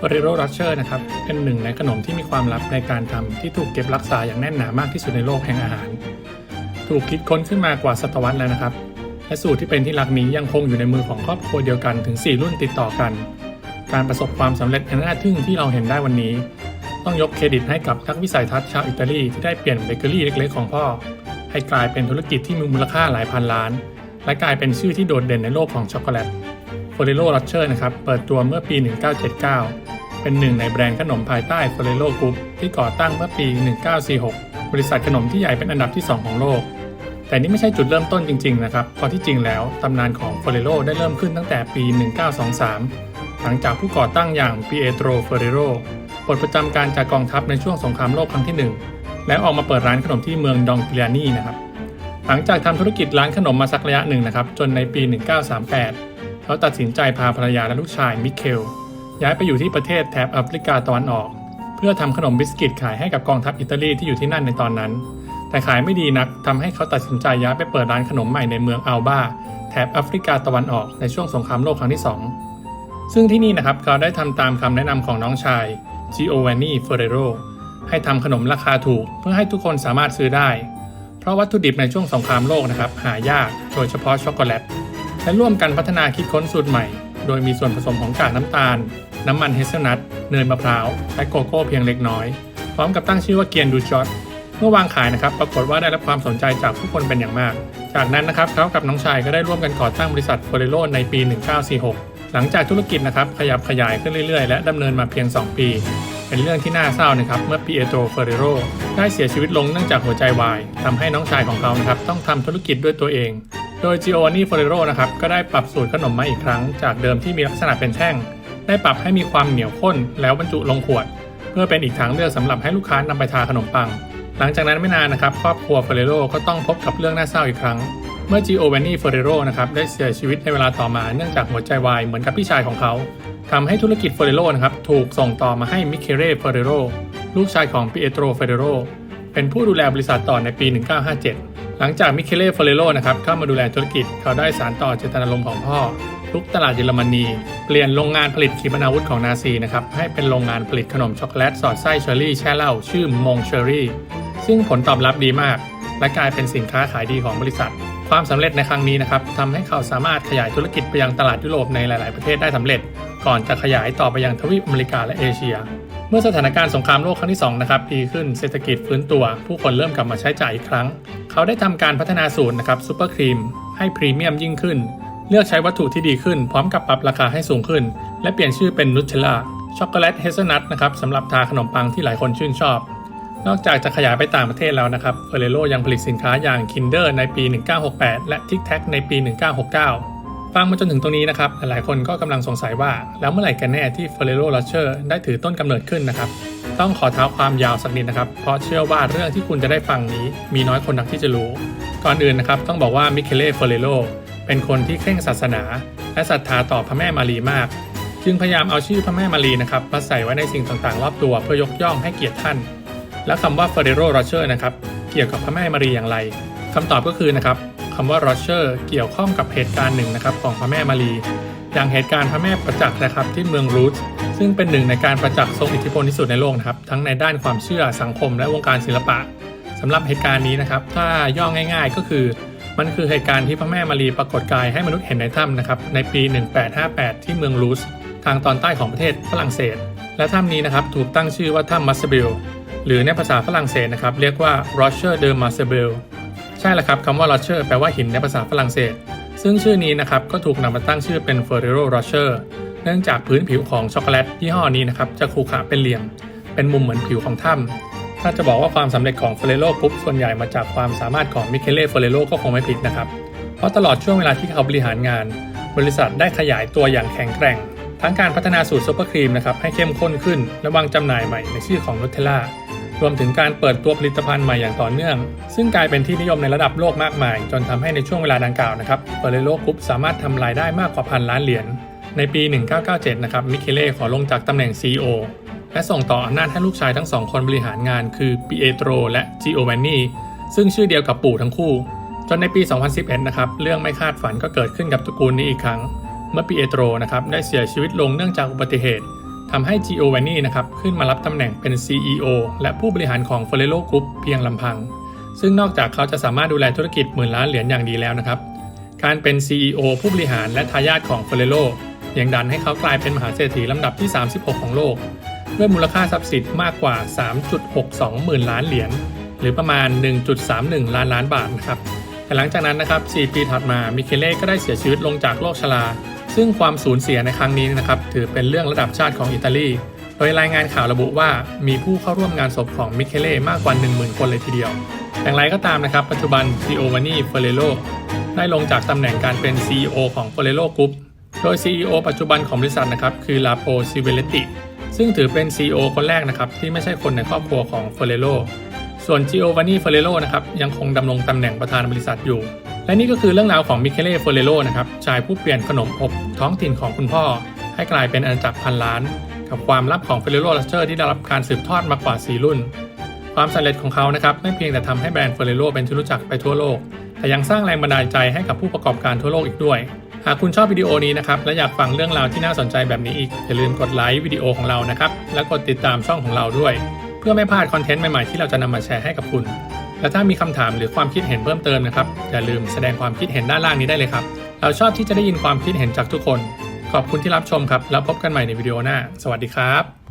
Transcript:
f e r r e r o Rocher นะครับเป็นหนึ่งในขนมที่มีความลับในการทำที่ถูกเก็บรักษาอย่างแน่นหนามากที่สุดในโลกแห่งอาหาร ถูกคิดค้นขึ้นมากว่าศตวรรษแล้วนะครับ และสูตรที่เป็นที่รักนี้ยังคงอยู่ในมือของครอบครัวเดียวกันถึง 4 รุ่นติดต่อกัน การประสบความสำเร็จอันน่าทึ่งที่เราเห็นได้วันนี้ ต้องยกเครดิตให้กับนักวิสัยทัศน์ชาวอิตาลีที่ได้เปลี่ยนเบเกอรี่เล็กๆของพ่อ ให้กลายเป็นธุรกิจที่มีมูลค่าหลายพันล้าน และกลายเป็นชื่อที่โดดเด่นในโลกของช็อกโกแลต f o r e r o Rocher นะครับเปิดตัวเมื่อปี 1979 เป็นหนึ่งในแบรนด์ขนมภายใต้ f o r e r o Group ที่ก่อตั้งเมื่อปี 1946 บริษัทขนมที่ใหญ่เป็นอันดับที่ 2 ของโลก แต่นี่ไม่ใช่จุดเริ่มต้นจริงๆนะครับเพราะที่จริงแล้วตำนานของ f o r e r o ได้เริ่มขึ้นตั้งแต่ปี 1923 หลังจากผู้ก่อตั้งอย่าง Pietro Ferrero ปลดประจำการจากกองทัพในช่วงสงครามโลกครั้งที่ 1 และออกมาเปิดร้านขนมที่เมืองดองกิลานีนะครับหลังจากทำธุรกิจร้านขนมมาสักระยะหนึ่งนะครับจนในปี 1938 เขาตัดสินใจพาภรรยาและลูกชายมิเคล ย้ายไปอยู่ที่ประเทศแถบแอฟริกาตะวันออก เพื่อทำขนมบิสกิตขายให้กับกองทัพอิตาลีที่อยู่ที่นั่นในตอนนั้น แต่ขายไม่ดีนักทำให้เขาตัดสินใจย้ายไปเปิดร้านขนมใหม่ในเมืองอัลบาแถบแอฟริกาตะวันออกในช่วงสงครามโลกครั้งที่ 2 ซึ่งที่นี่นะครับเขาได้ทำตามคำแนะนำของน้องชาย Giovanni Ferrero ให้ทำขนมราคาถูก เพื่อให้ทุกคนสามารถซื้อได้ เพราะวัตถุดิบในช่วงสงครามโลกนะครับหายากโดยเฉพาะช็อกโกแลตและร่วมกันพัฒนาคิดค้นสูตรใหม่ โดยมีส่วนผสมของกากน้ำตาล น้ำมันเฮเซลนัทเนยมะพร้าวและโกโก้เพียงเล็กน้อย พร้อมกับตั้งชื่อว่าเกียนดูจอตเมื่อวางขายนะครับปรากฏว่าได้รับความสนใจจากผู้คนเป็นอย่างมาก จากนั้นนะครับเขากับน้องชายก็ได้ร่วมกันก่อตั้งบริษัทโฟเรโรในปี 1946 หลังจากธุรกิจนะครับขยับขยายขึ้นเรื่อยๆ และดำเนินมาเพียง 2 ปี เป็นเรื่องที่น่าเศร้านะครับเมื่อปีเอโตรเฟเรโรได้เสียชีวิตลงเนื่องจากหัวใจวายทำให้น้องชายของเขานะครับต้องทำธุรกิจด้วยตัวเองโดย Giovanni Ferrero นะครับก็ได้ปรับสูตรขนมมาอีกครั้ง จากเดิมที่มีลักษณะเป็นแท่ง ได้ปรับให้มีความเหนียวข้นแล้วบรรจุลงขวด เพื่อเป็นอีกทางเลือกสำหรับให้ลูกค้านำไปทาขนมปัง หลังจากนั้นไม่นานนะครับครอบครัวเฟเรโรก็ต้องพบกับเรื่องน่าเศร้าอีกครั้ง เมื่อ Giovanni Ferrero นะครับได้เสียชีวิตในเวลาต่อมาเนื่องจากหัวใจวายเหมือนกับพี่ชายของเขาทำให้ธุรกิจเฟเรโรนะครับถูกส่งต่อมาให้มิเคเรเฟเรโรลูกชายของปิเอโตรเฟเรโรเป็นผู้ดูแลบริษัทต่อในปี 1957 หลังจากมิเคเล่เฟเรโรนะครับเข้ามาดูแลธุรกิจเขาได้สารต่อเจตนารมณ์ของพ่อ ทุกตลาดเยอรมนี เปลี่ยนโรงงานผลิตขีปนาวุธของนาซีนะครับให้เป็นโรงงานผลิตขนมช็อกโกแลตสอดไส้เชอร์รี่แช่เหล้าชื่อมงเชอร์รี่ ซึ่งผลตอบรับดีมาก และกลายเป็นสินค้าขายดีของบริษัท ความสำเร็จในครั้งนี้นะครับทำให้เขาสามารถขยายธุรกิจไปยังตลาดยุโรปในหลาย ๆ ประเทศได้สำเร็จ ก่อนจะขยายต่อไปยังทวีปอเมริกาและเอเชียเมื่อสถานการณ์สงครามโลกครั้งที่2นะครับดีขึ้นเศรษฐกิจฟื้นตัว ผู้คนเริ่มกลับมาใช้จ่ายอีกครั้ง เขาได้ทำการพัฒนาสูตรนะครับซูเปอร์ครีมให้พรีเมียมยิ่งขึ้น เลือกใช้วัตถุที่ดีขึ้น พร้อมกับปรับราคาให้สูงขึ้น และเปลี่ยนชื่อเป็นนุชเชล่าช็อกโกแลตเฮเซลนัทนะครับสำหรับทาขนมปังที่หลายคนชื่นชอบ นอกจากจะขยายไปต่างประเทศแล้วนะครับเฟเรโรยังผลิตสินค้าอย่าง Kinder ในปี 1968 และ Tic Tac ในปี 1969 ฟังมาจนถึงตรงนี้นะครับ หลายคนก็กำลังสงสัยว่า แล้วเมื่อไหร่กันแน่ที่ Ferrero Rocher ได้ถือต้นกำเนิดขึ้นนะครับ ต้องขอเท้าความยาวสักนิดนะครับ เพราะเชื่อว่าเรื่องที่คุณจะได้ฟังนี้ มีน้อยคนนักที่จะรู้ ก่อนอื่นนะครับต้องบอกว่ามิเคเล่เฟเรโร เป็นคนที่เคร่งศาสนา และศรัทธาต่อพระแม่มารีมาก จึงพยายามเอาชื่อพระแม่มารีนะครับมาใส่ไว้ในสิ่งต่างๆ รอบตัวเพื่อยกย่องให้เกียรติท่าน และคำว่า Ferrero Rocher นะครับเกี่ยวกับพระแม่มารีอย่างไรคำตอบก็คือนะครับคำว่า Rocher เกี่ยวข้องกับเหตุการณ์หนึ่งนะครับของพระแม่มารีอย่างเหตุการณ์พระแม่ประจักษ์นะครับที่เมืองรูทซึ่งเป็นหนึ่งในการประจักษ์ทรงอิทธิพลที่สุดในโลกนะครับทั้งในด้านความเชื่อสังคมและวงการศิลปะสำหรับเหตุการณ์นี้นะครับถ้าย่อง่าย ๆ ก็คือ มันคือเหตุการณ์ที่พระแม่มารีปรากฏกายให้มนุษย์เห็นในถ้ำนะครับในปี 1858 ที่เมืองรูสทางตอนใต้ของประเทศฝรั่งเศส และถ้ำนี้นะครับถูกตั้งชื่อว่าถ้ำมัสเบลหรือในภาษาฝรั่งเศสนะครับเรียกว่า Rocher de Marseille ใช่แล้วครับคำว่า Rocher แปลว่าหินในภาษาฝรั่งเศส ซึ่งชื่อนี้นะครับก็ถูกนำมาตั้งชื่อเป็น Ferrero Rocher เนื่องจากพื้นผิวของช็อกโกแลตยี่ห้อนี้นะครับจะขรุขระเป็นเหลี่ยม เป็นมุมเหมือนผิวของถ้ำ ถ้าจะบอกว่าความสำเร็จของ Ferrero ปุ๊บส่วนใหญ่มาจากความสามารถของมิเคเล่เฟเรโรก็คงไม่ผิดนะครับ เพราะตลอดช่วงเวลาที่เขาบริหารงาน บริษัทได้ขยายตัวอย่างแข็งแกร่ง ทั้งการพัฒนาสูตรซุปเปอร์ครีมนะครับให้เข้มข้นขึ้นและวางจำหน่ายใหม่ในชื่อของนุ t เทล่ารวมถึงการเปิดตัวผลิตภัณฑ์ใหม่อย่างต่อเนื่อง ซึ่งกลายเป็นที่นิยมในระดับโลกมากมาย จนทำให้ในช่วงเวลาดังกล่าวนะครับเฟเรโรกรุ๊ปสามารถทำรายได้มากกว่าพันล้านเหรียญในปี 1997 นะครับมิเคเล่ขอลงจากตำแหน่ง CEO และส่งต่ออำนาจให้ลูกชายทั้งสองคนบริหารงานคือปิเอโตรและจิโอแวนนีซึ่งชื่อเดียวกับปู่ทั้งคู่ จนในปี 2011 นะครับ เรื่องไม่คาดฝันก็เกิดขึ้นกับตระกูลนี้อีกครั้ง เมื่อปิเอโตรนะครับได้เสียชีวิตลงเนื่องจากอุบัติเหตุทำให้ Giovanni นะครับขึ้นมารับตำแหน่งเป็น CEO และผู้บริหารของ Ferrero Group เพียงลำพัง ซึ่งนอกจากเขาจะสามารถดูแลธุรกิจหมื่นล้านเหรียญอย่างดีแล้วนะครับการเป็น CEO ผู้บริหารและทายาทของ Ferrero ยังดันให้เขากลายเป็นมหาเศรษฐีลำดับที่ 36 ของโลก ด้วยมูลค่าทรัพย์สินมากกว่า 3.62 หมื่นล้านเหรียญหรือประมาณ 1.31 ล้านล้านบาทนะครับแต่หลังจากนั้นนะครับ 4 ปีถัดมามิเคเล่ก็ได้เสียชีวิตลงจากโรคชรา ซึ่งความสูญเสียในครั้งนี้นะครับถือเป็นเรื่องระดับชาติของอิตาลี โดยรายงานข่าวระบุว่ามีผู้เข้าร่วมงานศพของมิเคเล่มากกว่า 10,000 คนเลยทีเดียว อย่างไรก็ตามนะครับ ปัจจุบัน g ิโอวานีเฟเรโ o ได้ลงจากตำแหน่งการเป็น CEO ของ f e r r e r o Group โดย CEO ปัจจุบันของบริษัทนะครับคือ Lapo c i v e l e t t i ซึ่งถือเป็น CEO คนแรกนะครับที่ไม่ใช่คนในครอบครัวของ f e r r e r o ส่วน Giovanni Ferrero นะครับยังคงดำรงตำแหน่งประธานบริษัทอยู่ และนี่ก็คือเรื่องราวของมิเคเล่เฟเรโ o นะครับชายผู้เปลี่ยนขนมอบท้องถิ่นของคุณพ่อ ให้กลายเป็นอาณาจักรพันล้าน กับความลับของเฟเรโ o ลัสเ t อร์ที่ได้รับการสืบทอดมากว่า 4 รุ่น ความสำเร็จของเขานะครับไม่เพียงแต่ทำให้แบรนด์เฟเรโ o เป็นที่รู้จักไปทั่วโลก แต่ยังสร้างแรงบันดาลใจให้กับผู้ประกอบการทั่วโลกอีกด้วย หากคุณชอบวิดีโอนี้นะครับ และอยากฟังเรื่องราวที่น่าสนใจแบบนี้อีก อย่าลืมกดไลค์วิดีโอของเรานะครับ และกดติดตามช่องของเราด้วย เพื่อไม่พลาดคอนเทนต์ใหม่ๆที่เราจะนำมาแชร์ให้กับคุณ และถ้ามีคำถามหรือความคิดเห็นเพิ่มเติมนะครับ อย่าลืมแสดงความคิดเห็นด้านล่างนี้ได้เลยครับ เราชอบที่จะได้ยินความคิดเห็นจากทุกคน ขอบคุณที่รับชมครับ แล้วพบกันใหม่ในวิดีโอหน้า สวัสดีครับ